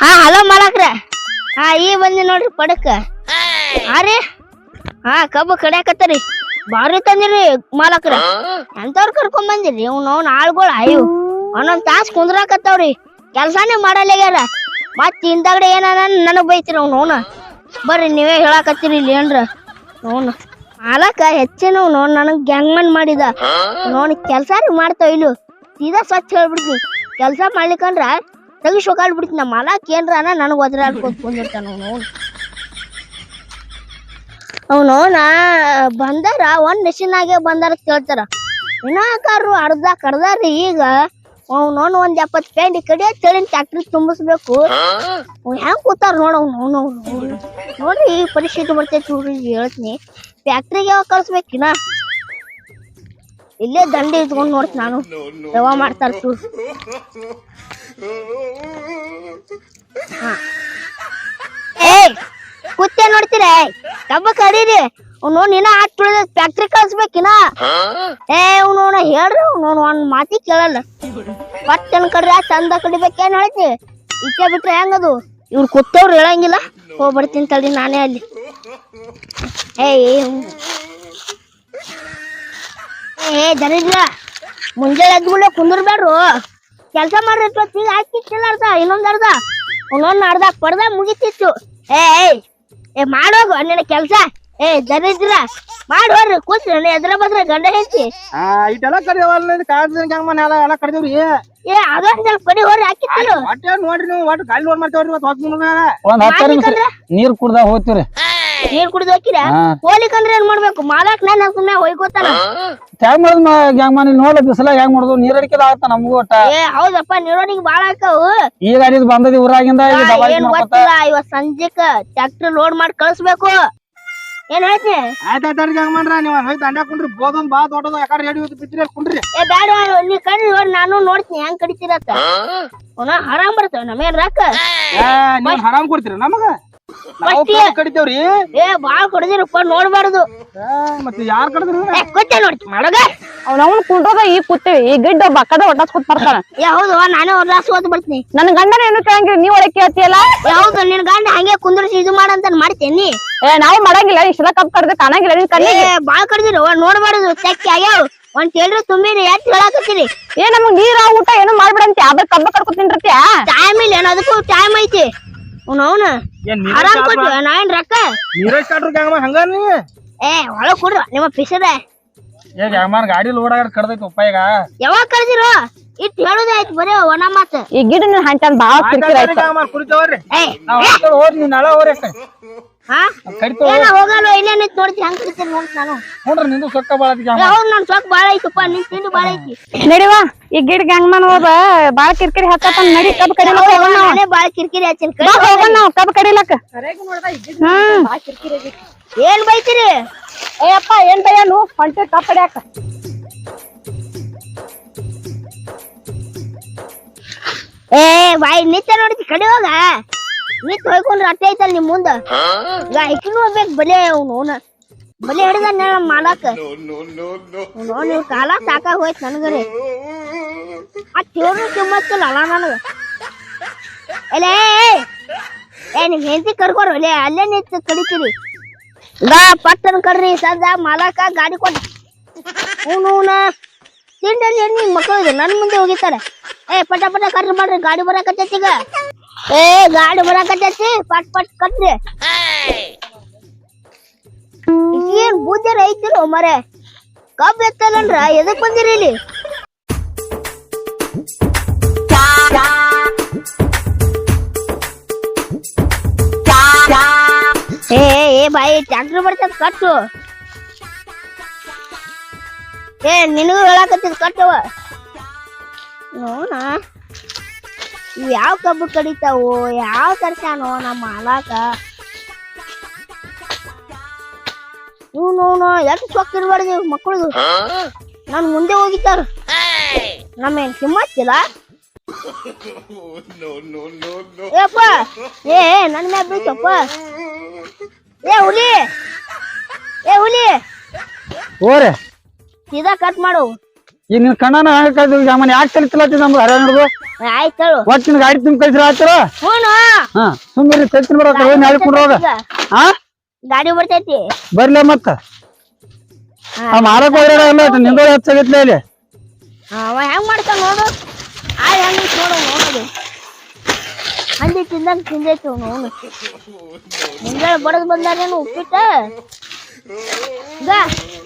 ಹಾ ಹಲೋ ಮಾಲಕ್ರ. ಹಾ ಈ ಬಂದಿ ನೋಡ್ರಿ ಪಡಕ್. ಹಾ ರೀ. ಹಾ ಕಬ್ಬು ಕಡ್ಯಾಕತ್ತರಿ. ಬಾರಿ ತಂದಿರಿ ಮಾಲಕ್ರ. ಎಂತವ್ರ ಕರ್ಕೊಂಡ್ ಬಂದಿರಿ? ಇವ್ನು ಅವ್ನ ಆಳ್ಗಳು ಅಯ್ಯೋ. ಒಂದೊಂದ್ ತಾಸ್ ಕುಂದ್ರಾಕತ್ತವ್ರಿ. ಕೆಲ್ಸಾನೇ ಮಾಡಲ್ಲಾಗ್ಯಾರ. ಮತ್ ಹಿಂದಗಡೆ ಏನನು ನನಗ್ ಬೈತಿರಿ ಅವ್ನು ಅವ್ನ ಬರ್ರಿ ನೀವೇ ಹೇಳಾಕತ್ತೀರಿ ಇಲ್ಲಿ ಏನ್ರ. ಅವ್ನು ಮಾಲಕ ಹೆಚ್ಚಿನ ಅವ್ನು ನನಗ್ ಗ್ಯಾಂಗ್ಮನ್ ಮಾಡಿದ. ನೋನ್ ಕೆಲ್ಸ ಮಾಡ್ತಾವ ಇಲ್ಲು. ಸೀದಾ ಸ್ವಚ್ಛ ಹೇಳ್ಬಿಡ್ತೀನಿ. ಕೆಲ್ಸ ಮಾಡ್ಲಿಕ್ಕಂದ್ರ ತೆಗಿಸ್ ಬಿಡ್ತೀನಿ ನಮ್ಮ ಮಾಲಕ್ ಏನ್ರ ನನಗೆ ಒದ್ರಾಡ್ಕೊತ ಕುಂದಿರ್ತಾನ ಅವನು. ಅವನು, ನಾ ಬಂದಾರ, ಒಂದ್ ನಶಿನಾಗೆ ಬಂದಾರ ಕೇಳ್ತಾರ. ವಿನಾಕಾರರು ಅರ್ಧ ಕಡ್ದಾರಿ ಈಗ. ಅವನು ಒಂದ್ ಎಪ್ಪತ್ ಪೇಂಡಿ ಕಡಿ ತಳಿನ ಟ್ಯಾಕ್ಟ್ರಿ ತುಂಬಿಸ್ಬೇಕು. ಹೆಂಗ್ ಕೂತಾರ ನೋಡ ಅವ್ನು ನೋಡ್ರಿ ಈ ಪರಿಸ್ಥಿತಿ ಬರ್ತೈತಿ ನೋಡ್ರಿ ಹೇಳ್ತೀನಿ. ಫ್ಯಾಕ್ಟ್ರಿಗೆ ಯಾವಾಗ ಕಳ್ಸ್ಬೇಕಿನ ಇಲ್ಲೇ ದಂಡೆ ಇಟ್ಕೊಂಡ್ ನೋಡ್ತೀನಿ ನಾನು. ಯಾವ ಮಾಡ್ತಾರ ಚೂ ಕುತ್ತೆ ನೋಡ್ತೀರ? ಕಬ್ಬ ಕಡೀರಿ ಅವ್ನು ನಿನ್ನ ತುಳಿದ ಫ್ಯಾಕ್ಟ್ರಿ ಕಳ್ಸ್ಬೇಕಿನ ಏ, ಅವ್ನು ಹೇಳ್ರಿ, ಅವ್ನು ಒಂದ್ ಮಾತಿ ಕೇಳಲ್ಲ. ಪಟ್ಟನ್ ಕಡ್ರಿ ಚಂದ ಕಡಿಬೇಕೇನ್ ಹೇಳ್ತಿ? ಇಟ್ಟೆ ಬಿಟ್ರೆ ಹೆಂಗದು? ಇವ್ರು ಕುತ್ತವ್ರು ಹೇಳಂಗಿಲ್ಲ. ಹೋಗ್ಬಿಡ್ತೀನಿ ತಡಿ, ನಾನೇ ಅಲ್ಲಿ. ಏಯ್ ಏ ಜನ ಮುಂಜಾನೆ ಎದ್ಗುಳೆ ಕುಂದಿರ್ಬೇಡ್ರು ಕೆಲಸ ಮಾಡಿರ್ತೀಗ ಹಾಕಿತ್ತಿಲ್ಲ ಅರ್ಧ ಇನ್ನೊಂದ್ ಅರ್ಧ. ಒಂದೊಂದ್ ಅರ್ಧ ಪಡ್ದ ಮುಗಿತಿತ್ತು. ಏ ಏಯ್ ಏ ಮಾಡೋಗು ನಿನ್ನ ಕೆಲ್ಸ. ಏ ದರಿದ್ರ. ಮಾಡ್ರಿ ಕೂತ್ ಎದ್ರ ಬದ್ರ ಗಂಡ ಹೇಳ್ತಿ ಆ ಇಟೆಲ್ಲ ಕಡಿಯವಲ್ಲ ಕಾಡ್ದ ಹೆಂಗ್ ಎಲ್ಲ ಎಲ್ಲ ಕಡಿದೇವ್ರಿ ಏ ಅದೊಂದ್ ಸ್ವಲ್ಪ ಕಡಿ ಹೊರಿ ಹಾಕಿತ್ತಿಲ್ಲ ಒಟ್ಟೆ ನೋಡ್ರಿ ನೀವು ಒಟ್ಟು ಗಾಳಿ ನೋಡ್ ಮಾಡ್ತೇವ್ರಿ ಇವತ್ತು ಹೊತ್ತು ಮುಂದೆ ಒಂದ್ ಹತ್ತು ನಿಮಿಷ ನೀರ್ ಕುಡ್ದ ಹೋಗ್ತಿವ್ರಿ. ನೀರ್ ಕುಡಿದು ಹಾಕಿರ ಹೋಲಿಕ್ ಅಂದ್ರೆ ಏನ್ ಮಾಡ್ಬೇಕು? ಮಾಲಕ್ ನನ್ನ ಸುಮ್ಮನೆ ಹೋಯ್ಕೋತಾನ ಹ್ಯಾಂಗ್ ಮಾಡೋದ್ ಹೆಂಗ್ ಮಾಡಿ ನೋಡ್ಲ ಬಿಸಿಲ ಹೆಂಗ್ ಮಾಡುದು? ನೀರ್ ಅಡಿಕೆ ಆಗತ್ತ ನಮಗೂ ಒಟ್ಟ? ಏ ಹೌದಪ್ಪ ನೀರೋನಿಗೆ ಬಾಳ ಹಾಕವು. ಈಗ ಬಂದದಿ ಊರಾಗಿಂದ ಈಗ ಏನ್ ಮಾಡ್ಕೊತ ಗೊತ್ತಿಲ್ಲ ಇವತ್ ಸಂಜೆಕ ಟ್ರ್ಯಾಕ್ಟರ್ ಲೋಡ್ ಮಾಡಿ ಕಳ್ಸ್ಬೇಕು. ಏನ್ ಹೇಳ್ತಿ? ಆಯ್ತಾಯ್ತಾರಿ ಹೆಂಗ್ ಮಾಡ್ರ ನೀವು ಹೋಯ್ತು ದಂಡ ಕುಂಡ್ರಿ ಬೋದೊಂದ್ ಬಾ ದೊಡ್ಡದು ಯಾಕಡೆ ರೆಡಿ ಹೋಯ್ತು ಬಿದ್ರಿ ಅಲ್ಲಿ ಕುಂಡ್ರಿ. ಏ ಬ್ಯಾಡ ನೀ ಕಣ್ಣು ನೋಡಿ ನಾನು ನೋಡ್ತೀನಿ ಹೆಂಗ್ ಕಡಿತೀರತ್ತ ಅವನ ಹರಾಮ್ ಬರ್ತಾವ ನಮ್ಮ ರೊಕ್ಕ ಏ! ನೀವು ಹರಾಮ್ ಕೊಡ್ತೀರಿ ನಮಗ? ನಾವು First ಕಬ್ಬ್ ಕಡಿತೇವ್ರಿ. ಏ ಬಾಳ್ ಕೊಡದಿರಪ್ಪ ನೋಡ್ಬಾರ್ದು. ಮತ್ತೆ ಯಾರ್ ಕಡದ್ರಿ? ಏ ಕೊಟ್ಟೆ ನೋಡ್ತಿ ಮಾಡೋಗ. ಅವ್ನವ್ನ ಕುಂಡ್ರೋದ ಈಗ ಕೂತೀವಿ ಈ ಗಿಡ್ಡ ಬಕ್ಕದ ಒಟ್ಟಾಸ್ ಕೂತ್ ಬರ್ತಾನ. ಏ ಹೌದು ನಾನೇ ಹೊರ್ಲಾಸ್ ಓದ್ ಬರ್ತೀನಿ. ನನ್ ಗಂಡನ ಏನು ಕೇಳಂಗಿಲ್ಲ ನೀವ್ ಒಳಗೆ ಕೇಳ್ತಿಯಲ್ಲ? ಏ ಹೌದು ನಿನ್ ಗಂಡ ಹಂಗೆ ಕುಂದ್ರಿಸಿ ಇದು ಮಾಡಂತ ಮಾಡ್ತೇನಿ. ಏ ನಾವು ಮಾಡಂಗಿಲ್ಲ ಇಷ್ಟೆಲ್ಲ ಕಪ್ ಕಡ್ದು ಕಾಣಂಗಿಲ್ಲ ನಿನ್ ಏ ಕಣ್ಣಿಗೆ ಬಾಳ ಕಡ್ದಿರು ನೋಡ್ಬಾರ್ದು ತೆಕ್ಕಿ ಆಗ್ಯಾವ. ಒಂದ್ ಕೇಳ್ರಿ ತುಂಬಿರಿ ಎಷ್ಟ್ ಹೇಳಾಕತ್ತೀರಿ. ಏ ನಮಗ್ ನೀರ ಊಟ ಏನು ಮಾಡ್ಬಿಡಂತೆ ಅದ್ರ ಕಬ್ಬ ಕಡ್ಕೊತೀನಿ ನಿಂದಿರ್ತಿಯ ಟೈಮ್ ಇಲ್ಲ ಏನೋ ಅದಕ್ಕೂ ಟೈಮ್ ಐತಿ. ಏನ್ ಆರಾಮ್ ಕೊಟ್ಟು ನಾ ಏನ್ ರೊಕ್ಕ ನೀರಜ್ ಕಾಟ್ರು ಹೆಂಗ್ ಹಂಗ ನೀ ಏ ಕೊಡ್ರ ನಿಮ್ಮ ಪಿಸದ ಗಾಡಿ ಲೋಡ್ ಆಗ ಕಡ್ದೈತಿ ಯಾವಾಗ ಇಟ್ ಹೇಳುದೇ ಆಯ್ತು ಬರೀ ಒಣ ಮಾತು ಈ ಗಿಡ ನೀನ್ ಹಂಚನ್ ಬಾಳ ಕಿರಿಕಿರಿ ಆಯ್ತು ಕುರಿತೇವ್ರಿ ಏ ನಾವ್ ಹೋಗ್ತೇವ್ ಹೋರಿ ನೀನ್ ನಾಳೆ ಹೋರಿ ಹೋಗಲ್ಲ ಇಲ್ಲೇ ನಿಂತ್ ನೋಡ್ತಿ ಹೆಂಗ್ ಕಡಿತೀನಿ ನೋಡ್ತಿ ನಾನು. ನೋಡ್ರಿ ನಿಂದು ಸೊಕ್ಕ ಬಾಳ ಐತಿ ಏ, ಹೆಂಗ್ ಹೌದ್ ನನ್ ಸೊಕ್ ಬಾಳ ಐತಪ್ಪ ನಿನ್ ತಿಂದು ಬಾಳ ಐತಿ. ನಡಿವಾ ಈ ಗಿಡ ಗಂಗಮನ್ ಹೋದ ಬಾಳ ಕಿರಿಕಿರಿ ಹತ್ತತ್ತ ನಡಿ ಕಬ್ಬ ಕಡಿಲಕ್ ಹೋಗೋಣ ನಾನೇ ಬಾಳ ಕಿರಿಕಿರಿ ಹಚ್ಚಿನ ಬಾ ಹೋಗೋಣ ನಾವು ಕಬ್ಬ ಕಡಿಲಕ್ ಹ್ಮ್. ಏನ್ ಬೈತೀರಿ? ಏ ಅಪ್ಪ ಏನ್ ಹೊಂಟೆ ಕಬ್ಬ ಕಡಿಯಾಕ ಏ ಬಾಯ್ ನಿತ್ಯ ನೋಡ್ತಿ ಕಡೆ ಹೋಗ. ನಿತ್ ಹೋಯ್ಕೊಂಡ್ರೆ ಅಟ್ಟೆ ಐತಲ್ ನಿಮ್ ಮುಂದ? ಈಗ ಐಕಿನೂ ಹೋಗ್ಬೇಕು ಬಲೆ ಅವ್ನು ಬಲೆ ಹಿಡಿದ ನಮ್ಮ ಅವ್ನು ನೀವು ಕಾಲ ಸಾಕ ಹೋಯ್ತು ನನಗರೆ. ಆ ಚೋರು ಕಿಮ್ಮತ್ತಿಲ್ಲ ಅಲ್ಲ ನನಗ. ಎಲೇ ಏ ನಿಮ್ ಹೆಂಡತಿ ಕರ್ಕೊರು ಅಲ್ಲೇ ಅಲ್ಲೇ ನಿಂತು ಕಡಿತೀರಿ. ಗಾ ಪಟ್ಟನ್ ಕಡ್ರಿ ಸದ್ದ ಮಾಲಕ ಗಾಡಿ ಕೊಟ್ಟ ಅವ್ನು ತಿಂಡಲ್ಲಿ ಹೆಣ್ಣು ಮಕ್ಕಳು ನನ್ನ ನನ್ ಮುಂದೆ ಹೋಗಿತಾರೆ ಏ ಪಟ ಪಟ ಕರ್ರಿ ಮಾಡ್ರಿ ಗಾಡಿ ಬರಾಕತ್ತೈತಿ ಈಗ. ಏ ಗಾಡಿ ಬರಾಕತ್ತೈತಿ. ಪಟ್ ಪಟ್ ಕಟ್ರಿ ಏನ್ ಬೂದ್ಯರ ಐತಿರೋ ಮರೆ. ಕಬ್ಬು ಎತ್ತಲ್ಲನ್ರ ಎದಕ್ ಬಂದಿರಿ ಇಲ್ಲಿ? ಏ ಏ, ಬಾಯಿ ಟ್ಯಾಕ್ಟ್ರಿ ಬರ್ತದ ಕಟ್ಟು. ಏ ನಿನಗೂ ಹೇಳಾಕತ್ತಿದ್ ಕಟ್ಟವ ನೋಣ ಇವ್ ಯಾವ ಕಬ್ಬು ಕಡಿತಾವೋ ಯಾವ ತರ್ಸ್ಯಾನೋ ನಮ್ಮ ಮಾಲಾಕ ಇವ್ ನೋನು ಎಷ್ಟು ಸೊಕ್ಕ ಇರ್ಬಾರ್ದು ಮಕ್ಕಳದು ನನ್ ಮುಂದೆ ಹೋಗಿತ್ತಾರ ನಮ್ಮ ಏನ್ ಕಿಮ್ಮತ್ತಿಲ್ಲ? ಏಪ್ಪ! ಏ ನನ್ ಮ್ಯಾಗ ಬೀಳ್ತಪ್ಪ. ಏ ಹುಲಿ! ಏ ಹುಲಿ! ಓರೆ ಸೀದಾ ಕಟ್ ಮಾಡು. ಈ ನಿನ್ ಕಣ್ಣನ ಹಂಗ ಕಳ್ದು ಯಾಕೆ ಕಲಿತಿಲ್ಲ ನಮ್ದು ಹರ ಹಿಡ್ದು ಆಯ್ತು ಹೇಳು ಒಟ್ಟಿನ ಗಾಡಿ ತುಂಬ ಕಳ್ಸಿರ ಆಯ್ತಾರ ಹ್ಞೂ ಹಾ ಸುಮ್ಮನೆ ತೆಗ್ತೀನಿ ಬಿಡೋಕ ಹೋಗಿ ನಾಳೆ ಕುಂಡ್ರೋಗ ಹಾ ಗಾಡಿ ಬರ್ತೈತಿ ಬರ್ಲಿ ಮತ್ತ? ಆ ಮಾರಕ್ ಹೋಗ್ಯಾರ ಎಲ್ಲ ನಿಂದ ಹೆಚ್ಚಾಗೈತ್ಲೆ ಇಲ್ಲಿ ಅವ ಹೆಂಗ್ ಮಾಡ್ತಾನ ನೋಡು. ಆ ಹೆಂಗ್ ನೋಡು ನೋಡೋದು ಹಂದಿ ತಿಂದಂಗ್ ತಿಂದೈತಿ ನೋಡು ಮುಂಜಾನೆ ಬಡದ್ ಬಂದಾರೇನು ಉಪ್ಪಿಟ್ಟ?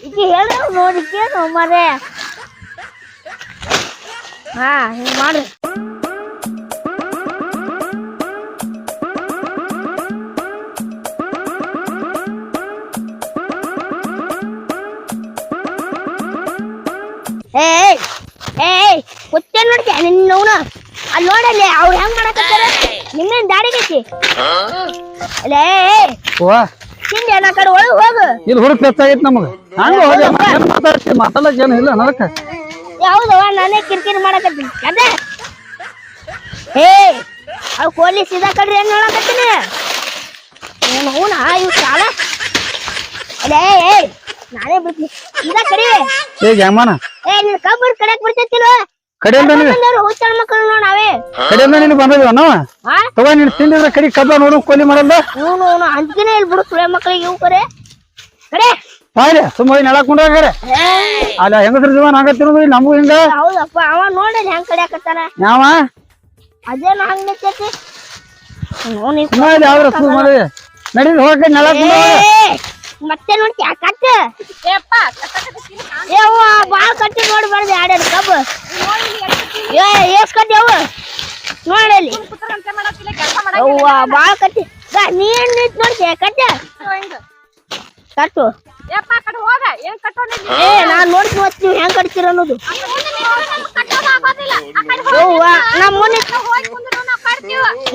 ಈಗ ಹೇಳು ನೋಡಿ ಕೇಳು ಮರೆ? ಹಾ ಹಿಂಗ್ ಮಾಡ್ರಿ. ಏಯ್ ಏಯ್ ಕುತ್ತೆ ನೋಡ್ತೀಯ ನಿನ್ನವನ ಅಲ್ಲಿ ನೋಡಲ್ಲಿ ಅವ್ರು ಹೆಂಗ್ ಮಾಡಕತ್ತಾರ? ನಿನ್ನೇನ್ ದಾಡಿಗೈತಿ ಅಲ್ಲೇ ವಾ ತಿಂದೆ ನಾ ಕಡೆ ಒಳಗ್ ಹೋಗು ಇಲ್ಲಿ ಹುಡುಕ್ ಹೆಚ್ಚಾಗೈತಿ ನಮಗ. ಹಂಗ ಹೋಗಿ ಮಾತಾಡ್ತಿ? ಮಾತಾಡಕ್ ಏನು ಇಲ್ಲ ನಡಕ ಯಾವ್ದವ ನಾನೇ ಕಿರಿಕಿರಿ ಮಾಡಕತ್ತೀನಿ. ಅದೇ. ಹೇ ಅವ್ ಕೋಲಿ ಸೀದಾ ಕಡ್ರಿ ಏನ್ ಹೇಳಕತ್ತೀನಿ ಏನು ಹೂನ ಇವ್ ಸಾಲ? ಅದೇ ಏ ನಾನೇ ಬಿಡ್ತೀನಿ ಸೀದಾ ಕಡಿ. ಏ ಗ್ಯಾಮನ ಏ ನಿನ್ ಕಬ್ಬರ್ ಕಡೆಕ್ ಬಿಡ್ತೈತಿಲ್ವ ಕಡೆಯಿಂದ ಹುಚ್ಚಳ ಮಕ್ಕಳು ನೋಡ್ ನಾವೇ. ಕಡೆಯಿಂದ ನೀನು ಬಂದದ ನಾವ ಹಾ ತಗೋ ನೀನು ತಿಂದಿದ್ರೆ ಕಡಿ ಕಬ್ಬ ನೋಡು ಕೋಲಿ ಮಾಡಲ್ಲ. ಇವನು ಅವನು ಅಂಜಿಕೆನೇ ಇಲ್ಲಿ ಬಿಡು ಮಕ್ಕಳಿಗೆ ಇವು ಕರೆ. ಕಡೆ. ಬಾಯ್ಲೆ ಸುಮ್ಮ ಹೋಗಿ ನೆಲ ಕುಂಡ್ರಾಗರೆ ಅಲ್ಲ ಹೆಂಗಸ್ರ ಜೀವನ ಆಗತ್ತಿರೋದು ನಮಗೂ ಹಿಂಗ? ಹೌದಪ್ಪ ಅವ ನೋಡಿ ಹೆಂಗ್ ಕಡಿಯಾಕತ್ತಾನ ಯಾವ ಅದೇನ ಹಂಗ್ ನಿಂತೈತಿ. ನೋಡಿ ಸುಮ್ಮ ಇಲ್ಲಿ ಯಾವ್ದ್ರ ಸುಮ್ಮ ಮಾಡಿ ನಡೀಲಿ ಹೋಗಿ. ನೆಲ ಮತ್ತೆ ನೋಡ್ತೀಯ ಕಟ್ಟ ಏ ಅವ್ವ ಬಾಳ್ ಕಟ್ಟಿ ನೋಡ್ಬಾರ್ದು ಎರಡೆರಡು ಕಬ್ಬು. ಏ ಎಷ್ಟ್ ಕಟ್ಟಿ ಅವು ನೋಡಲ್ಲಿ ಅವ್ವ ಬಾಳ್ ಕಟ್ಟಿ ನೀನ್ ನಿಂತ್ ನೋಡ್ತೀಯ ಕಟ್ಟ ಕಟ್ಟು ಏ ನಾನ್ ನೋಡ್ತೀನಿ ಮತ್ತ್ ನೀವ್ ಹೆಂಗ್ ಕಟ್ತೀರ ಅನ್ನೋದು ಅವ್ವ ನಮ್ ಮುನ್ನೆ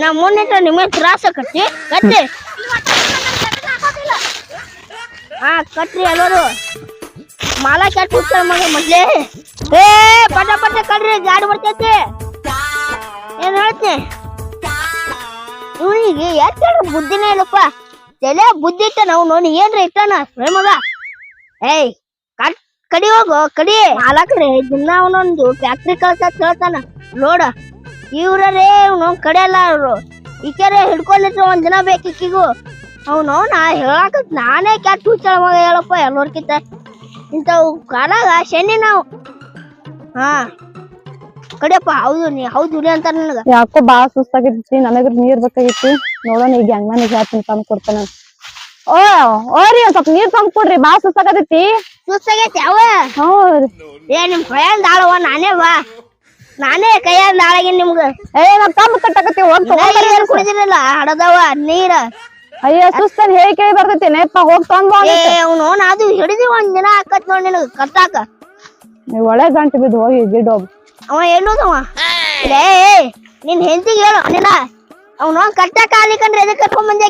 ನಮ್ ಮುನ್ನಿಟ್ಟ ನಿಮಗೆ ತ್ರಾಸ ಕಟ್ಟಿ ಕಟ್ಟಿ. ಹಾ ಕಟ್ರಿ ಎಲ್ಲರೂ. ಮಾಲ ಕೆಟ್ಟ ಹುಡ್ತಾರ ಮಗ ಮೊದ್ಲೇ. ಏ ಪಟ ಪಟ ಕಟ್ರಿ ಗಾಡಿ ಬರ್ತೈತಿ. ಏನ್ ಇವನಿಗೆ ಬುದ್ಧಿನೇ ಇಲ್ಲಪ್ಪ. ತಲೆ ಬುದ್ಧಿ ಇಟ್ಟ ನಾವು ನೋಡಿ ಏನ್ರಿ ಇಟ್ಟಾನ? ಮಗ. ಏಯ್ ಕಟ್ ಕಡಿ ಹೋಗು ಕಡಿ. ಮಾಲಕ್ರೆ ದಿನ ಅವನೊಂದು ಫ್ಯಾಕ್ಟ್ರಿ ಕಳ್ಸ ಕೇಳ್ತಾನ. ನೋಡ ಇವ್ರೇ ಅವನು ಕಡೆಯಲ್ಲ ಅವರು ಈಕೆರೆ ಹಿಡ್ಕೊಂಡಿದ್ರು ಒಂದ್ ದಿನ ಬೇಕು ಈಕಿಗೂ. ಅವನು ನಾ ಹೇಳಕ ನಾನೇ ಕ್ಯಾಟ್ ಹುಚ್ಚಳ ಮಗ ಹೇಳಪ್ಪ ಎಲ್ಲೋರ್ಕಿಂತ. ಇಂಥವು ಕಾಲಾಗ ಶನಿ ನಾವು. ಹಾ. ಕಡಿಯಪ್ಪ ಹೌದು ನೀ ಹೌದು ರೀ ಅಂತ ನನಗ. ಯಾಕೋ ಬಾಳ ಸುಸ್ತಾಗಿರ್ತಿ ನನಗ ನೀರ್ ಬೇಕಾಗಿತ್ತು. ನೋಡೋಣ ಈಗ ಹೆಂಗ್ ಮನೆಗೆ ಹೇಳ್ತೀನಿ ತಂದ್ ಕೊಡ್ತಾನ ಓ ಓರಿ ಒಂದ್ ಸ್ವಲ್ಪ ನೀರ್ ತಂದ್ ಕೊಡ್ರಿ ಬಾಳ ಸುಸ್ತಾಗತೈತಿ. ಸುಸ್ತಾಗೈತಿ ಅವ? ಹೌದ್ರಿ. ಏ ನಿಮ್ ಕೈಯಲ್ಲಿ ದಾಳವ ನಾನೇ ಬಾ. ನಾನೇ ಕೈಯಲ್ಲಿ ದಾಳಗಿನ್ ನಿಮ್ಗ. ಏ ನಾವ್ ತಂದ್ ಕಟ್ಟಕತ್ತಿ ಹೋಗ್ ನೀರ್ ಕುಡಿದಿರಲ್ಲ ಹಡದವ ನೀರ. ಅಯ್ಯ ಸುಸ್ತನ್ ಹೇಳಿ ಕೇಳಿ ಬರ್ತೈತಿ ನೆಪ್ಪ ಹೋಗ್ ತಂದ್ ಏ ಅವ್ನು ಅದು ಹಿಡಿದಿ ಒಂದ್ ದಿನ ಹಾಕತ್ ನೋಡ್ ನಿನಗ ಕತ್ತಾಕ ನೀವ್ ಒಳ್ಳೆ ಗಂಟು ಬಿದ್ದು ಹೋಗಿ ಗಿಡ್ ಹೋಗ್. ಅವ ಎಲ್ಲೋದವ? ಲೇ ನಿನ್ ಹೆಂಡತಿಗೆ ಹೇಳು ನಿನ್ನ. ಅವನು ಕಟ್ಟಾಕ ಆಲಿಕಂದ್ರೆ ಎದಕ್ಕೆ ಕರ್ಕೊಂಡ್ ಬಂದೆ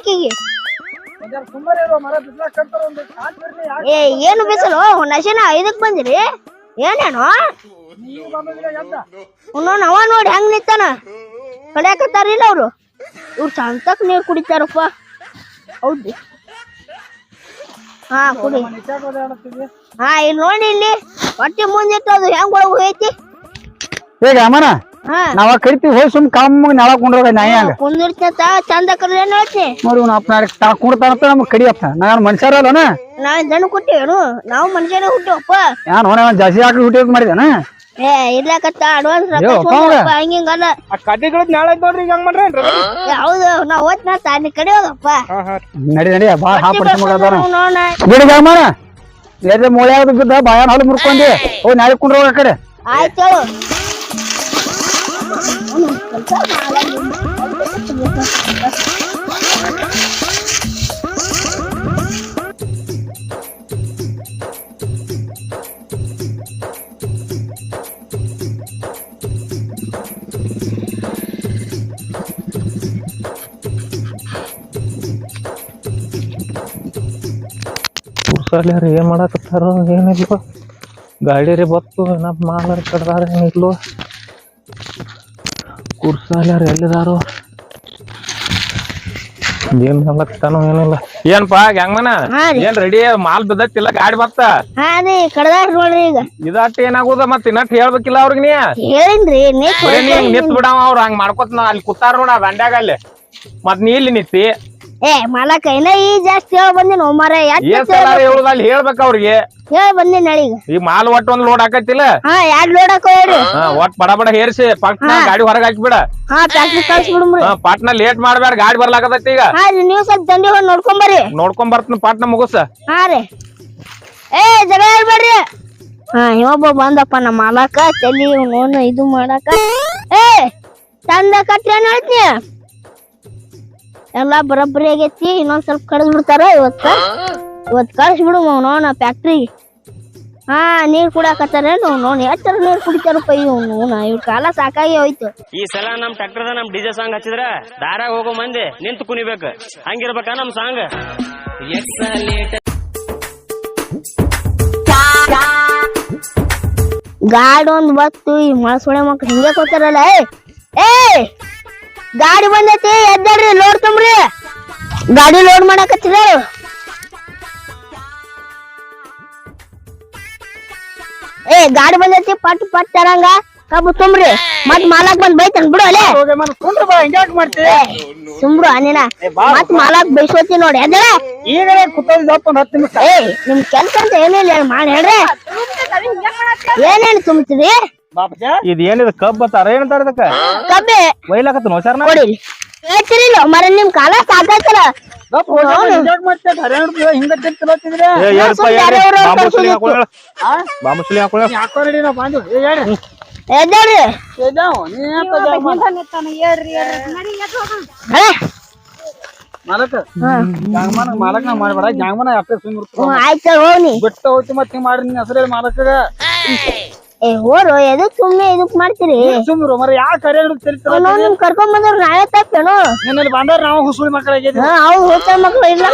ಏ ಏನು ಬಿಸಿಲು? ನಶಿನ ಇದಕ್ ಬಂದಿರಿ? ಏನೇನೋ? ಇನ್ನೊಂದು ಅವ ನೋಡಿ ಹೆಂಗ್ ನಿಂತಾನ? ಕಡಿಯಾಕತ್ತಾರಿಲ್ಲ ಅವ್ರು? ಇವ್ರು ಸಂತಕ್ ನೀರು ಕುಡಿತಾರಪ್ಪ. ಹೌದು ಹಾ ಕುಡಿ. ಹಾ ಇಲ್ಲಿ ನೋಡಿ ಇಲ್ಲಿ. ಹೊಟ್ಟೆ ಮುಂದಿಟ್ಟು ಅದು ಹೆಂಗ್ ಒಳಗೆ ಹೋಯ್ತಿ ಗ್ಯಾಮನ ಹಾ ನಾವ ಕರಿತೀವಿ ಹೋಗಿ ಸುಮ್ ಕಮ್ಮಗ್ ನೆಲ ಕುಂಡ್ರಾಗ ನಾಯಿಯಾಗ ಕುಂದಿರ್ತೈತ ಚಂದ ಕರ್ರಿ ಏನ್ ಹೇಳ್ತಿ ನೋಡಿ ಅಪ್ಪ ನಾಳೆ ತಾ ಕುಂಡ್ತಾನಂತ ನಮ್ಗೆ ಕಡಿಯಪ್ಪ ನಾನು ಮನುಷ್ಯರಲ್ಲನ ನಾ ದನ ಕೊಟ್ಟಿವೇನು ನಾವು ಮನುಷ್ಯನೇ ಹುಟ್ಟಿವಪ್ಪ. ಯಾನ್ ನೋಡ ಜಾಸ್ತಿ ಹಾಕಿ ಹುಟ್ಟಿದ್ ಮಾಡಿದಾನ ಏ ಇರ್ಲಾಕತ್ತ ಅಡ್ವಾನ್ಸ್ ಯೋ, ರೊಕ್ಕ ಆ ನಾಳೆ ನೋಡ್ರಿ ಈಗ ಹಂಗ್ ಮಾಡ್ರೇನ್ರಿ ಏ, ಹೌದು ನಾ ಓದ್ನ ತಾನಿ ಕಡೆ ಹೋಗಪ್ಪ. ಹಾ ಹಾ. ನಡಿ ನಡಿ ಬಾ ಹಾಪಡಿಸಿ ಮಗ ಅದಾನ. ನೋಡ ಬಿಡು ಗ್ಯಾಮನ ಎಲ್ಲಿ ಮೂಳೆ ಬಿದ್ದ ಬಾಯಾನ ಹೊಲ ಮುರ್ಕೊಂಡಿ. ಓ ನಾಳೆ ಕುಂಡ್ರೋಗ ಕಡೆ. ಆಯ್ತು ಹೇಳು ಕುರ್ಸಾಲ್ಯಾರ ಏನ್ ಮಾಡಾಕತ್ತಾರ ಏನಿಲ್ಲ ಗಾಡಿ ರೀ ಬತ್ತು ನಮ್ಮ ಮಾಲರ್ ಕಡ್ದಾರ ಏನಿಲ್ಲ ಕುರ್ಸಾಲ್ಯಾರ ಎಲ್ಲಿದಾರು. ಏನ್ ಹೇಳತ್ತಾನೋ ಏನಿಲ್ಲ. ಏನ್ಪಾ ಗ್ಯಾಂಗ್ಮನ? ಹಾ ರೀ. ಏನ್ ರೆಡಿ ಮಾಲ್ ಬಿದ್ದತ್ತಿಲ್ಲ ಗಾಡಿ ಬತ್ತ? ಹಾ ರೀ ಕಡ್ದಾರ ನೋಡ್ರಿ ಈಗ. ಇದಾಟ ಏನಾಗುದ ಮತ್ ಇನ್ನಟ್ ಹೇಳ್ಬೇಕಿಲ್ಲ ಅವ್ರಿಗೆ ನೀ? ಹೇಳಿನ್ರಿ ನೀ ಬರೀ ನೀ ಹಿಂಗ್ ನಿಂತ್ ಬಿಡವ ಅವ್ರ ಹಂಗ್ ಮಾಡ್ಕೊತ ನಾ ಅಲ್ಲಿ ಕೂತಾರ ನೋಡ ದಂಡ್ಯಾಗ ಅಲ್ಲಿ ಮತ್ ನೀ ಇಲ್ಲಿ ನಿಂತಿ. ಏ ಮಾಲಕ ಏನ ಈ ಜಾಸ್ತಿ ಹೇಳ ಬಂದಿನ ಮಾರ ಏನ್ ಸಲ ಹೇಳುದ ಅಲ್ಲಿ ಹೇಳ್ಬೇಕ ಅವ್ರಿಗೆ. ಹೇಳ ಬಂದಿನ ಈಗ. ಈ ಮಾಲ್ ಒಟ್ಟು ಒಂದ್ ಲೋಡ್ ಹಾಕತ್ತಿಲ್ಲ ಹಾ ಎರಡ್ ಲೋಡ್ ಹಾಕೋರಿ ಹಾ ಒಟ್ ಬಡ ಬಡ ಹೇರ್ಸಿ ಪಟ್ನ ಗಾಡಿ ಹೊರಗ್ ಹಾಕಿಬಿಡ. ಹಾ ಟ್ಯಾಕ್ಸಿ ಕಳ್ಸ್ಬಿಡ್ರಿ ಪಾಟ್ನ ಲೇಟ್ ಮಾಡ್ಬೇಡ ಗಾಡಿ ಬರ್ಲಾಕತ್ತ ಈಗ. ಹಾ ನೀವ್ ಸ್ವಲ್ಪ ಜಂಡಿ ಹೋಗಿ ನೋಡ್ಕೊಂಬರ್ರಿ ನೋಡ್ಕೊಂಡ್ ಬರ್ತೀನಿ ಪಾಟ್ನ ಮುಗುಸ. ಹಾ ರೀ. ಏ ಜಗ ಹೇಳ್ಬೇಡ್ರಿ ಹಾ ಇವೊಬ್ಬ ಬಂದಪ್ಪ ನಮ್ಮ ಮಾಲಾಕ ತಲಿ ನೋನು ಇದು ಮಾಡಾಕ. ಏ ಚಂದ ಕಟ್ಟಿ ಏನ್ ಹೇಳ್ತಿ? ಎಲ್ಲಾ ಬರಬ್ಬರಿ ಆಗೈತಿ ಇನ್ನೊಂದ್ ಸ್ವಲ್ಪ ಕಡ್ದ್ ಬಿಡ್ತಾರ ಇವತ್ತ. ಇವತ್ ಕಳ್ಸ್ಬಿಡು ನೋನ ಫ್ಯಾಕ್ಟ್ರಿ ಹಾ ನೀರ್ ಕುಡಾಕತ್ತಾರ ನೋನ್ ಎಷ್ಟರ ನೀರ್ ಕುಡಿತಾರಪ್ಪ ಇವ್ ನೋನ ಇವ್ರ ಕಾಲ ಸಾಕಾಗಿ ಹೋಯ್ತು. ಈ ಸಲ ನಮ್ ಟ್ರ್ಯಾಕ್ಟರ್ದ ನಮ್ ಡಿಜೆ ಸಾಂಗ್ ಹಚ್ಚಿದ್ರ ದಾರಾಗ ಹೋಗೋ ಮಂದಿ ನಿಂತು ಕುಣಿಬೇಕು. ಹಂಗಿರ್ಬೇಕ ನಮ್ ಸಾಂಗ್ ಗಾಡ್ ಒಂದ್ ಬತ್ತು ಈ ಮಳಸೊಳೆ ಮಕ್ಳು ಹಿಂಗೆ ಕೊತ್ತಾರಲ್ಲ ಏ ಏ! ಗಾಡಿ ಬಂದೈತಿ ಎದ್ದಾಡ್ರಿ ಲೋಡ್ ತುಂಬ್ರಿ ಗಾಡಿ ಲೋಡ್ ಮಾಡಕತ್ತಿದ ಏ ಗಾಡಿ ಬಂದೈತಿ ಪಟ್ ಪಟ್ ತರಂಗ. ಕಬ್ಬು ತುಂಬ್ರಿ. ಮತ್ ಮಾಲಾಕ್ ಬಂದ್ ಬೈತಾನ ಬಿಡು ಮಾಡ್ತಿ? ಸುಮ್ರು ಅನಿನ ಮತ್ ಮಾಲಾಕ್ ಬೈಸೋತಿ ನೋಡಿ ಎದ್ದಳ. ಈಗ ನಿಮ್ ಕೆಲ್ಸ ಅಂತ ಏನಿಲ್ಲ ಮಾಡಿ ಹೇಳ್ರಿ. ಏನೇನ್ ತುಂಬ್ತೀರಿ ಇದ್ ಏನಿದ ಕಬ್ಬ್ ಬತ್ತಾರ ಏನಂತಾರ ಇದಕ್ಕ? ಕಬ್ಬೆ. ಒಯ್ಲಾಕತ್ತ ನೋಸಾರ್ನ ನೋಡಿ ಮರ ನಿಮ್ ಕಾಲ ಸಾಕಾಯ್ತಲ್ಲ. ಹಿಂಗ ಬಾಂಬುಸ್ಲಿ. ಹಾಕೊಳ್ಳ ಬಂದು ಏ ಹೇಳಿ ಎದ್ದಾಡ್ರಿ ಎದ್ದಾವ್ ನೀ ಯಾಕ ಮಾಲಕ. ಜಾಂಗ್ಮನ ಮಾಲಕ್ ನಾ ಮಾಡ್ಬೇಡ. ಜಾಂಗ್ಮನ ಅಪ್ಪ ಸುಮ್ಮ ಇರ್ತು ಹ್ಮ್ ಆಯ್ತು ಹೋಗ್ನಿ. ಬಿಟ್ಟ ಹೋಯ್ತು ಮತ್ತೆ ಹಿಂಗ್ ಮಾಡ್ರಿ ನಿನ್ನ ಹೆಸರು ಮಾಲಕಗ. ಏ ಹೋರು ಎದಕ್ ಸುಮ್ನೆ ಇದಕ್ ಮಾಡ್ತೀರಿ? ಸುಮ್ರು ಮರ ನಿಮ್ ಕರ್ಕೊಂಡ್ ಬಂದ್ರ ನಾವೇ ತಪ್ಪೇನು? ನಿನ್ನಲ್ಲಿ ಬಂದವ್ರ ನಾವು ಹುಸುಳಿ ಮಕ್ಕಳಾಗಿದ್ವಿ ಹಾ ಅವ್ ಹೋಗ್ತಾ ಮಕ್ಳು ಇಲ್ಲ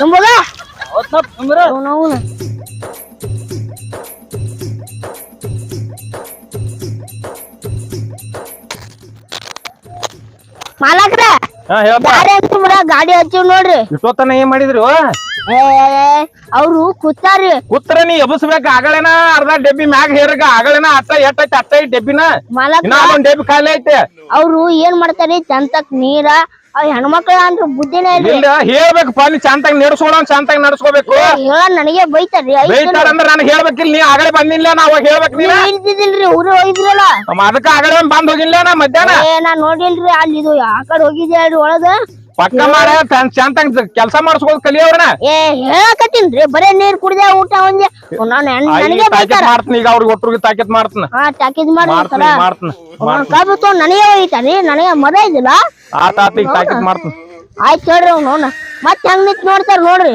ತುಂಬಗ ಸುಮ್ರ. ಅವನವನು ಮಾಲಕ್ರ ಗಾಡಿ ಹಚ್ಚಿವ್ ನೋಡ್ರಿ. ಇಷ್ಟೊತ್ತನ ಏನ್ ಮಾಡಿದ್ರಿ ಅವ್ರು ಕೂತಾರಿ. ಕೂತ್ರ ನೀ ಎಬಸ್ಬೇಕ ಆಗಳೇನ ಅರ್ಧ ಡೆಬ್ಬಿ ಮ್ಯಾಗ ಹೇರಕ ಆಗಳೇನ ಅಟ್ಟ ಎಟ್ಟ ಐತಿ ಅಟ್ಟ ಐತಿ ಡೆಬ್ಬಿನ? ಮಾಲಕ್ ಇನ್ನ ಅದೊಂದ್ ಡೆಬ್ಬಿ ಖಾಲಿ ಐತೆ. ಅವ್ರು ಏನ್ ಮಾಡ್ತಾರಿ? ಚಂತಕ್ ನೀರ ಅವ್ ಹೆಣ್ಮಕ್ಳ ಅಂದ್ರ ಬುದ್ಧಿನೇ ಇಲ್ಲ ಹೇಳ್ಬೇಕಪ್ಪ ಪಾನಿ ಚಂತಾಗಿ ನಡ್ಸ್ಕೊಳ ಚಂತಾಗಿ ನಡ್ಸ್ಕೋಬೇಕು. ಹೇಳ ನನಗೆ ಬೈತಾರ್ರಿ. ಬೈತಾರ ಅಂದ್ರ ನಾನು ಹೇಳ್ಬೇಕಿಲ್ಲ ನೀ ಆಗಳೆ ಬಂದಿಲ್ಲ ನಾವ್ ಅವಾಗ ನೀ ಇಲ್ದಿದಿಲ್ರಿ ಊರು ಹೋಗಿದ್ರಲ್ಲ. ಅದಕ್ಕ ಆಗಳೆ ಬಂದ್ ಹೋಗಿಲ್ಲ ನಾ ಮಧ್ಯಾಹ್ನ. ನಾ ನೋಡಿಲ್ರಿ ಅಲ್ಲಿ ಇದು ಆ ಕಡೆ ಹೋಗಿದ್ದೆ ಒಳಗ? ಪಕ್ಕ ಮಾಡ ಶಾಂತ ಕೆಲಸ ಮಾಡಿಸ್ಕೋದ್ ಕಲಿಯವ್ರನ. ಏ ಹೇಳಕತ್ತೀನ್ರಿ ಬರೇ ನೀರ್ ಕುಡ್ದೆ ಊಟ ಒಂದೇ. ನಾನು ನನಗೆ ತಾಕಿತ್ ಬೈತಾರ ಮಾಡ್ತೀನಿ ಈಗ ಅವ್ರಿಗೆ ಒಟ್ಟರಿಗೆ ತಾಕಿತ್ ಮಾಡ್ತೀನಿ. ಹಾ ತಾಕೀತ್ ಮಾಡಿ ಮಾಡ್ತೀನಿ ಮಾಡ್ತೀನಿ ಕಬ್ಬು ತಗೊಂಡ್ ನನಗೆ ಹೋಗಿತಾರಿ ನನಗೆ ಮದ ಇದಿಲ್ಲ ಆತ ಆತ ಈಗ ತಾಕಿತ್ ಮಾಡ್ತೀನಿ. ಆಯ್ತು ಹೇಳ್ರಿ ಅವ್ನು ಮತ್ತೆ ಹೆಂಗ್ ನಿಂತ್ ನೋಡ್ತಾರ ನೋಡ್ರಿ.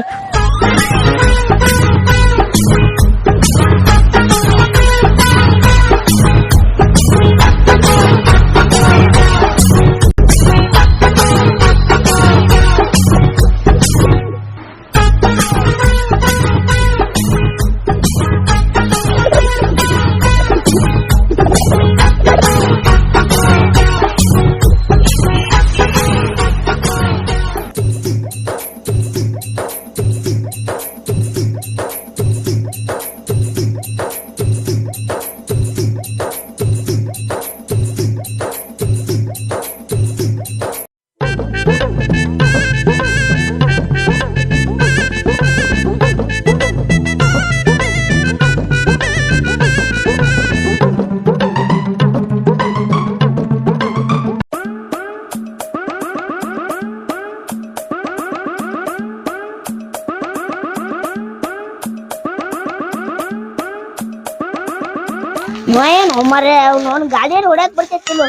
ಅವ್ನು ಬರ್ತೈತಿ ಬರ್ತೈತಿಲ್ಲ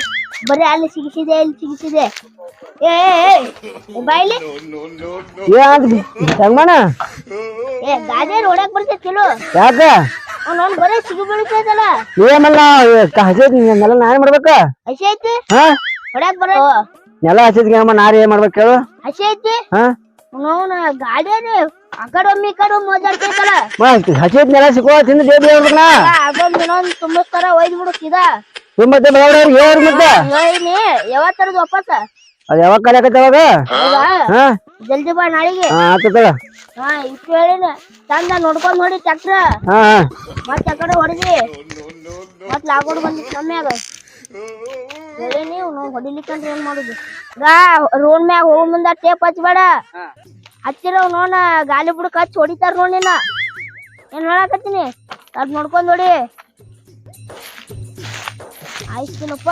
ಬರೀ ಅಲ್ಲಿ ಸಿಗಿಸಿದೆ ಇಲ್ಲಿ ಸಿಗಿಸಿದೆ ಏ ಏ, ಏ ಹೊಡ್ಯಾಕ್ ಯಾಕ ಬರೀ ಸಿಗಿ ಬೀಳ್ತೈತಲ್ಲ ನೆಲ ನಾ ಏನ್ ಮಾಡ್ಬೇಕ ಹಸಿ ಐತಿ ಹಾ ಹೊಡ್ಯಾಕ್ ಬರೋ ನೆಲ ಅಮ್ಮ ನಾರಿ ಏನ್ ಮಾಡ್ಬೇಕು ಹೇಳು ಹಸಿ ಐತಿ ಹಾ ಅವನು ಗಾಡಿಯಲ್ಲಿ ಆ ಕಡೆ ಒಮ್ಮೆ ಈ ಕಡೆ ಒಮ್ಮೆ ನೆಲ ಸಿಕ್ಕೋ ತಿಂದು ಇನ್ನೊಂದು ತುಂಬಿಸ್ತಾರ ಒಯ್ದು ಮತ್ತೆ? ಹೇಳಿನಿ ವಾಪಸ್? ಅದ್ ಯಾವಾಗ ಅವಾಗ? ಹಾ? ಜಲ್ದಿ ಬಾ ನಾಳೆಗೆ. ಹಾ ಆತದ ಹಾ ಇಷ್ಟು ಹೇಳಿನ. ತಂದ ನೋಡ್ಕೊಂಡ್ ನೋಡಿ ಚಕ್ರ ಹಾ ಹಾ. ಮತ್ತ ಆ ಕಡೆ ಹೊಡೆದಿ. ಮತ್ ಲಾಗೋಡ್ ಬಂದಿತ್ತು ಕಮ್ಮ್ಯಾಗ ಹೇಳಿ ನೀವು ನಾವು ಹೊಡಿಲಿಕ್ಕಂದ್ರೆ ಏನ್ ಮಾಡುದು? ಗಾ ರೋಡ್ ಮ್ಯಾಗ ಹೋಗ ಮುಂದ ಟೇಪ್ ಹಚ್ಬೇಡ. ಹಚ್ಚಿರೋ ನೋನ ಗಾಲಿ ಬುಡಕ್ ಹಚ್ಚಿ ಹೊಡಿತಾರ ನೋಡಿನ ನಿನ್ನ ಏನ್ ಹೇಳಕತ್ತೀನಿ? ಅದ್ ನೋಡ್ಕೊಂಡ್ ನೋಡಿ. ಆಯ್ತೀನಪ್ಪ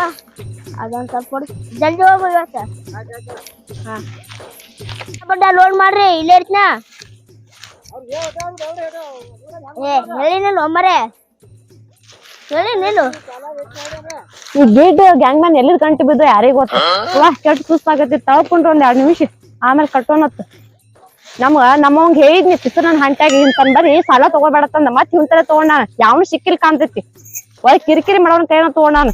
ಅದೊಂದು ಸ್ವಲ್ಪ ಜಲ್ದಿ ಹೋಗು ಇವತ್ತ. ಹಾ. ಲೋಡ್ ಮಾಡ್ರಿ, ಇಲ್ಲೇ ಇರ್ತೀನ? ಏ ಹೇಳಿನಿಲ್ಲ ಒಮ್ಮರೆ ಹೇಳಿ ನೀನು ಈ ಗಿಡ್ ಗ್ಯಾಂಗ್ ಮ್ಯಾನ್ ಎಲ್ಲಿ ಗಂಟೆ ಬಿದ್ದು ಯಾರಿಗ್ ಗೊತ್ತು? ವಾ, ಕೆಟ್ಟ ಸುಸ್ತಾಗತ್ತೆ ತವ್ಕೊಂಡ್ರು ಒಂದ್ ಎರಡ್ ನಿಮಿಷ. ಆಮೇಲೆ ಕಟ್ಟೋನತ್ ನಮ್ಗ ನಮ್ಮವಂಗ್ ಹೇಳಿದ್ನಿ ಪಿಸರ್ ನನ್ ಹಂಟಾಗಿ ಇಂತನ್ ಬರೀ ಸಾಲ ತಗೋಬೇಡತ್ತಂದ ಮತ್ ಇಂತಲೇ ತಗೊಂಡ್ ನಾನು ಯಾವನು ಸಿಕ್ಕಿಲ್ ಕಾಣ್ತೈತಿ. ಒಳಗ್ ಕಿರಿಕಿರಿ ಮಾಡೋನ್ ಕೈನ ತಗೊಂಡ್ ನಾನು.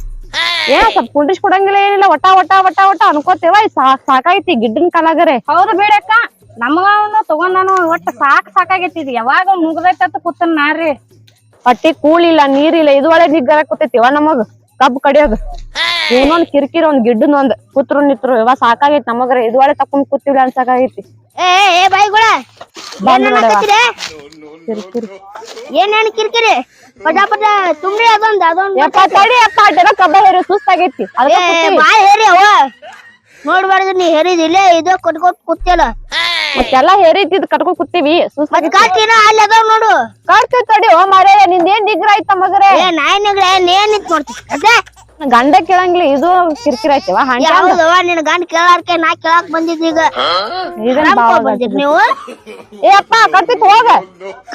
ಏನ್ ಸ್ವಲ್ಪ ಕುಂಡ್ರಿಸ್ ಕೊಡಂಗಿಲ್ಲ ಏನಿಲ್ಲ ಒಟ್ಟ ಒಟ್ಟ ಒಟ್ಟ ಒಟ್ಟ ಅನ್ಕೋತೇವ. ಸಾಕ್ ಸಾಕಾಗೈತಿ ಗಿಡ್ಡನ್ ಕಾಲಾಗರೆ. ಹೌದು ಬೇಡಕ್ಕ ನಮಗ ಅವನು ತಗೊಂಡ್ ನಾನು ಒಟ್ಟ ಸಾಕ್ ಸಾಕಾಗೈತಿ ಇದು. ಯಾವಾಗ ಮುಗ್ದೈತಿ ಅಂತ ಕೂತನ್ ಪಟ್ಟಿ ಹೊಟ್ಟಿ ಕೂಳಿಲ್ಲ ನೀರಿಲ್ಲ ಇದು ಒಳಗೆ ನಿಗ್ಗರ ಕೂತೈತಿವ ನಮಗ್ ಕಬ್ಬು ಕಡಿಯೋದು ಏನೊಂದ್ ಕಿರಿಕಿರಿ ಒಂದ್ ಗಿಡ್ಡನ್ ಒಂದ್ ಕೂತ್ರು ನಿತ್ರು ಇವ ಸಾಕಾಗೈತಿ ನಮಗ್ರೆ. ಇದು ಒಳಗೆ ತಕೊಂಡ್ ಕೂತಿಲ್ಲ ಅನ್ಸಾಕಾಗೈತಿ. ಏ ಏ ಬಾಯಿಗಳ. ಏನೇನ್ ಕಿರಿಕಿರಿ ಪಟ ಪಟ ತುಂಬ್ರಿ ಅದೊಂದ್ ಅದೊಂದ್ ಯಪ್ಪ ತಡಿ ಅಪ್ಪಾ ಅಡ್ಡರ ಕಬ್ಬ ಹೇರಿ ಸುಸ್ತಾಗೈತಿ. ಏ ಬಾಯ್ ಹೇರಿ ಅವ ನೋಡ್ಬಾರ್ದು ನೀ ಹೇರಿದಿಲ್ಲ ಇದು ಕಟ್ಕೊಟ್ ಕೂತಿಯಲ್ಲ. ಮತ್ತೆಲ್ಲಾ ಹೇರಿತಿದ್ ಕಟ್ಕೊಂಡ್ ಕೂತೀವಿ. ಮತ್ ಸುಸ್ತಾಗಿ ಕಾಟಿನ ಅಲ್ಲಿ ಅದಾವ್ ನೋಡು. ಕಾಡ್ತೀವಿ ತಡಿ. ಓ ಮಾರೇ ನಿಂದೇನ್ ನಿಗ್ರ ಆಯ್ತ ಮಗರೇ? ಏ ನಾಯಿ ನಿಗ್ರ ಏನ್ ನಿಂತ್ ನೋಡ್ತಿ? ಅದೇ. ಗಂಡ ಕೇಳಂಗಿಲ್ಲ ಇದು ಕಿರಿಕಿರಿ ಆಯ್ತವ ಹಂಗ ಹೌದವ ನಿನ್ ಗಂಡ ಕೇಳಾರ್ಕೆ ನಾ ಕೇಳಾಕ್ ಬಂದಿದ್ದೀಗ ಈಗ. ನೀವು? ಏ ಅಪ್ಪ ಕಟ್ತಿತ್ ಹೋಗ.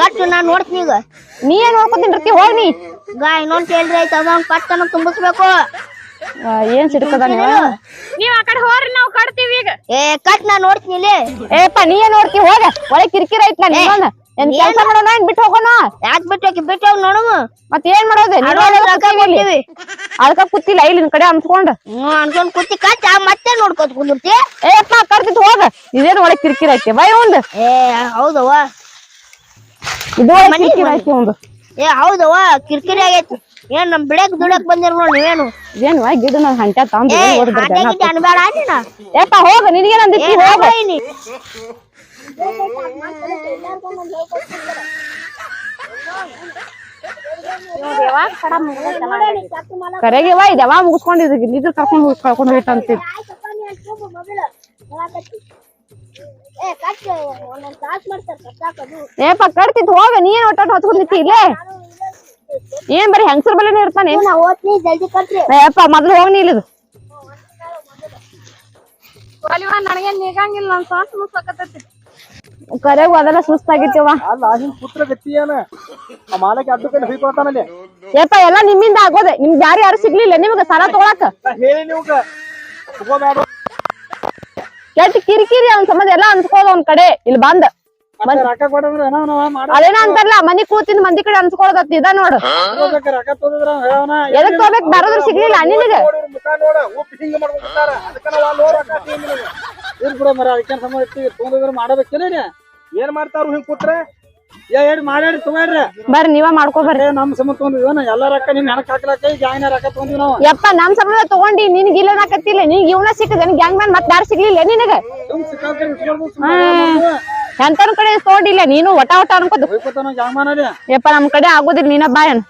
ಕಟ್ಟು ನಾ ನೋಡ್ತೀನಿ ಈಗ. ನೀ ಏನ್ ನೋಡ್ಕೊತೀನಿ ಹೋಗ್ ನೀ. ಗಾ ಇನ್ನೊಂದ್ ಕೇಳ್ರಿ ಆಯ್ತು ಅದೊಂದ್ ಕಟ್ಟನ ತುಂಬಿಸ್ಬೇಕು. ಆ, ಏನ್ ಸಿಡ್ಕದ ನೀವು ನೀವ್ ಆ ಕಡೆ ಹೋರಿ ನಾವ್ ಕಟ್ತೀವಿ ಈಗ. ಏ ಕಟ್ ನಾ ನೋಡ್ತೀನಿ ಇಲ್ಲಿ. ಏಪ್ಪ ನೀ ಏನ್ ನೋಡ್ತಿ ಹೋಗ. ಒಳಗೆ ಕಿರಿಕಿರಿ ಐತ್ ನಿಮ್ಮನ್ನ. ಏನ್ ಕೆಲ್ಸ ಮಾಡೋಣ? ಏನ್ ಬಿಟ್ಟು ಹೋಗೋಣ? ಯಾಕ್ ಬಿಟ್ಟು ಹೋಗಿ? ಬಿಟ್ಟು ಹೋಗಿ ನೋಡಮ್ಮ ಮತ್ ಏನ್ ಮಾಡೋದು. ಅದಕ್ಕ ಕೂತಿಲ್ಲ ಇಲ್ಲಿ ನಿನ್ ಕಡೆ ಅನ್ಸ್ಕೊಂಡ್. ಹ್ಮ್ ಅನ್ಕೊಂಡ್ ಕೂತಿ ಕಚ್ಚ ಮತ್ತೆ ನೋಡ್ಕೊತ ಕುಂದಿರ್ತಿ. ಏ ಅಪ್ಪ ಕರ್ತಿತ್ ಹೋಗ. ಇದೇನ್ ಒಳಗ್ ಕಿರಿಕಿರಿ ಐತಿ. ಬೈ ಒಂದ್ ಏ ಹೌದವ್ವ. ಇದು ಕಿರಿಕಿರಿ ಐತಿ ಒಂದು ಏ ಹೌದವ್ವ ಕಿರ್ಕಿರಿ ಆಗೈತಿ. ಏನ್ ನಮ್ ಬಿಡಕ್ ದುಡಕ್ ಬಂದಿರ್ ನೋಡಿ ನೀವೇನು? ಏನು ವಾ ಗಿಡ ನನ್ ಹಂಟ ತಾಂಬ ಅನ್ಬೇಡ ಏಪ್ಪ ಹೋಗ ನಿನಗೇನ್ ಏ ಹೋಗ. ಬೈನಿ. ಇದವ ಮುಗಿಸ್ಕೊಂಡಿದ್ ಇದ್ರ ಕರ್ಕೊಂಡ್ ಹೋಗಿ ಕರ್ಕೊಂಡ್ ಹೋಗಿತ್ತ ಅಂತಿದ್ ಏ ಕಟ್ ಒಂದೊಂದ್ ತಾಸ್ ಮಾಡ್ತಾರ ಕಟ್ಟಾಕದು ಏಪ್ಪ ಕಟ್ತಿತ್ ಹೋಗ, ನೀ ಏನ್ ಒಟ್ಟ ಹಚ್ಕೊಂಡ್ ನಿಂತಿ ಇಲ್ಲೇ? ಏನ್ ಬರೀ ಹೆಂಗಸರ್ ಬಲೆನೇ ಇರ್ತಾನೆ? ಏಪ್ಪ ಮೊದ್ಲು ಹೋಗ್ ನೀ ಇಲ್ಲಿದು. ನನಗೇನ್ ನೀಗಂಗಿಲ್ಲ, ನನ್ ಸ್ವಂತ ಮುಸ್ಸಕತ್ತೈತಿ ಕರೆಗೂ ಅದೆಲ್ಲ ಸುಸ್ತಾಗಿತ್ತೀವ ಅಲ್ಲ ಹಿಂಗ್ ಪುತ್ರ ಗತಿ ಆ ಮಾಲಕ್ಕೆ ಅಡ್ಡು ಕೈ ಹೊಯ್ಕೊಳ್ತಾನಲ್ಲಿ ಏಪ್ಪ ಎಲ್ಲ ನಿಮ್ಮಿಂದ ಆಗೋದೆ. ನಿಮ್ಗೆ ಯಾರು ಯಾರು ಸಿಗ್ಲಿಲ್ಲ? ನಿಮ್ಗೆ ಸಾಲ ತಗೊಳಕ? ಹೇಳಿ ನೀವು ತಗೋಬೇಡ ಕೆಟ್ಟ ಕಿರಿಕಿರಿ ಅವ್ನ ಸಂಬಂಧ ಎಲ್ಲ ಅನ್ಸ್ಕೋದ ಒಂದ್ ಕಡೆ. ಇಲ್ಲಿ ಬಂದ್. ಮತ್ತೆ ರೊಕ್ಕ ಕೊಡಂದ್ರ ಏನೋ ನಾವ್ ಮಾಡ ಅದೇನ ಅಂತಾರಲ್ಲ ಮನಿ ಕೂತಿನ ಮಂದಿ ಕಡೆ ಅನ್ಸ್ಕೊಳದತ್ ಇದ ನೋಡು. ತಗೋಬೇಕ ರೊಕ್ಕ ತಗೋದ್ರ ಎದಕ್ ತಗೋಬೇಕ್? ಬರೋದ್ರ ಸಿಗ್ಲಿಲ್ಲ ನಿನಗೆ? ಮುಖ ನೋಡ ಉಪ್ಪು ಹಿಂಗ ಮಾಡ್ಬಿಡ್ತಾರ ಅದಕ್ಕ ನಾವ್ ಅಲ್ಲಿ ಹೋಗ್ ರೊಕ್ಕ ಹಾಕ್ತೀವಿ ನಿನಗೆ. ಇರ್ಲಿ ಬಿಡು ಮರ ಅದಕ್ಕೆ ಸಂಬಂಧ ಇರ್ತೀವಿ ತಗೊಂಡಿದ್ರ ಮಾಡಬೇಕೇನ ಏನ್ ಮಾಡ್ತಾರ ಹಿಂಗ್ ಕೂತ್ರ? ಏ ಹೇಳಿ ಮಾಡ್ಯಾಡಿ ತಗೋಡ್ರಿ ಬರ್ರಿ ನೀವ ಮಾಡ್ಕೊ ಬರ್ರಿ. ನಮ್ ಸಂಬಂಧ ತಗೊಂಡ್ವಿ ಏನ? ಎಲ್ಲ ರೊಕ್ಕ ನಿಮ್ ಹೆಣಕ್ ಹಾಕ್ಲಾಕ ಜಾಯಿನ ರೊಕ್ಕ ತಗೊಂಡ್ವಿ ನಾವು. ಯಪ್ಪ ನಮ್ ಸಂಬಂಧ ತಗೊಂಡಿ ನಿನ್ಗ ಇಲ್ಲನಾಕತ್ತಿಲ್ಲ ನಿನ್ಗ ಇವನ ಸಿಕ್ಕದ ಗ್ಯಾಂಗ್ ಮ್ಯಾನ್ ಮತ್ತೆ ಯಾರು ಸಿಗ್ಲಿಲ್ಲ ನಿನಗ? ಎಂತನ ಕಡೆ ತಗೊಂಡಿಲ್ಲ ನೀನು ಒಟ ಒಟ ಜಾಮಾನಲ್ಲಿ ಯಪ್ಪ ನಮ್ ಕಡೆ ಆಗೋದಿಲ್ಲ ನೀನ ಬಾ ಏನ್.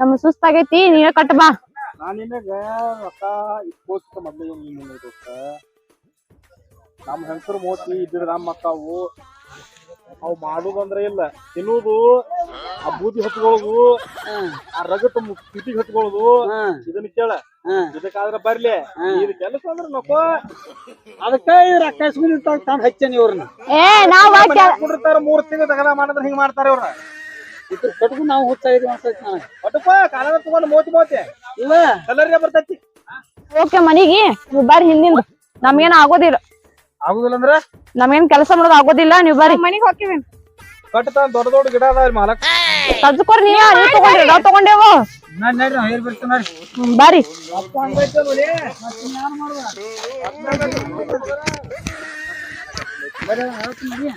ನಮ್ ಸುಸ್ತಾಗೈತಿ ನೀನ ಕಟ್ ಬಾ. ನಾನು ನಿನಗ ರೊಕ್ಕ ಇಸ್ಕೋತ ಮೊದ್ಲು ನಮ್ ಹೆಂಗಸರು ಮೋತಿ ಇದ್ರ ನಮ್ಮ ಮಕ್ಕವು ಅವ್ ಮಾಡುದಂದ್ರೆ ಇಲ್ಲ. ತಿನ್ನುವುದು ಆ ಬೂದಿ ಹತ್ಕೊಳ್ಳೋದು ಆ ರಗಟ್ ಪಿಟಿಗೆ ಹತ್ಕೊಳ್ಳೋದು ಇದನ್ನ ಕೇಳ. ಇದಕ್ಕಾದ್ರ ಬರ್ಲಿ. ಇದು ಕೆಲಸ ಅಂದ್ರೆ ನಕೋ. ಅದಕ್ಕ ಇವ್ರ ರೊಕ್ಕ ಇಸ್ಕೊಂಡ್ ತಂದ್ ಹಚ್ಚೇನಿ ಇವ್ರನ್ನ. ಏ ನಾವ್ ಕೊಡಿರ್ತಾರ ಮೂರ್ ತಿಂಗಳ ತಗದ ಮಾಡಿದ್ರೆ ಹಿಂಗ್ ಮಾಡ್ತಾರ ಇವ್ರ. ಇದ್ರ ಕಟ್ಕು ನಾವು ಹುಚ್ಚಾಗಿದ್ವಿ ಅಂತ ನನಗೆ. ಕಾಲ ಕಾಲದ ತಗೊಂಡ್ ಮೋತಿ ಮೋತಿ. ಇಲ್ಲ. ಕಲರ್ಗೆ ಬರ್ತೈತಿ. ಓಕೆ ಮನಿಗೆ ನೀವು ಬರ್ರಿ ಹಿಂದಿಂದ. ನಮ್ಗೇನ ಆಗೋದಿಲ್ಲ. ಆಗುದಿಲ್ಲ ಅಂದ್ರ? ನಮ್ಗೇನ್ ಕೆಲಸ ಮಾಡೋದು ಆಗೋದಿಲ್ಲ ನೀವ್ ಬರ್ರಿ. ಮನಿಗ್ ಹೋಗ್ತೀವಿ ಕಟ್ಟ ದೊಡ್ಡ ದೊಡ್ಡ ಗಿಡ ಅದಾವ ಮಾಲಕ್. ತಜ್ಕೋರ್ ನೀವ ನೀವ್ ತಗೊಂಡ್ರಿ ನಾವ್ ತಗೊಂಡೇವು. ನಡ್ ನಡ್ರಿ ನಾವ್ ಹೇಳಿ ಬರ್ತೀವಿ ನೋಡ್ರಿ. ಹ್ಮ್, ಬರ್ರಿ. ಅಪ್ಪ ಹಂಗೈತೆ ನೋಡಿ. ಮತ್ತೆ ಇನ್ಯಾನ್ ಮಾಡುದ? ಬರ್ರಿ, ಹೇಳ್ತೀನಿ.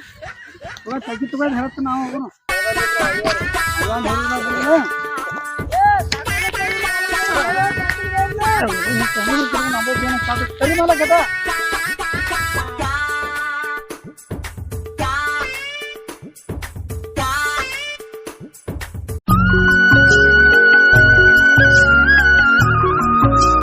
ಹೋಗ್ ತೆಗಿ ತಗೊಂಡ್ ನಾವು ಹೋಗೋಣ.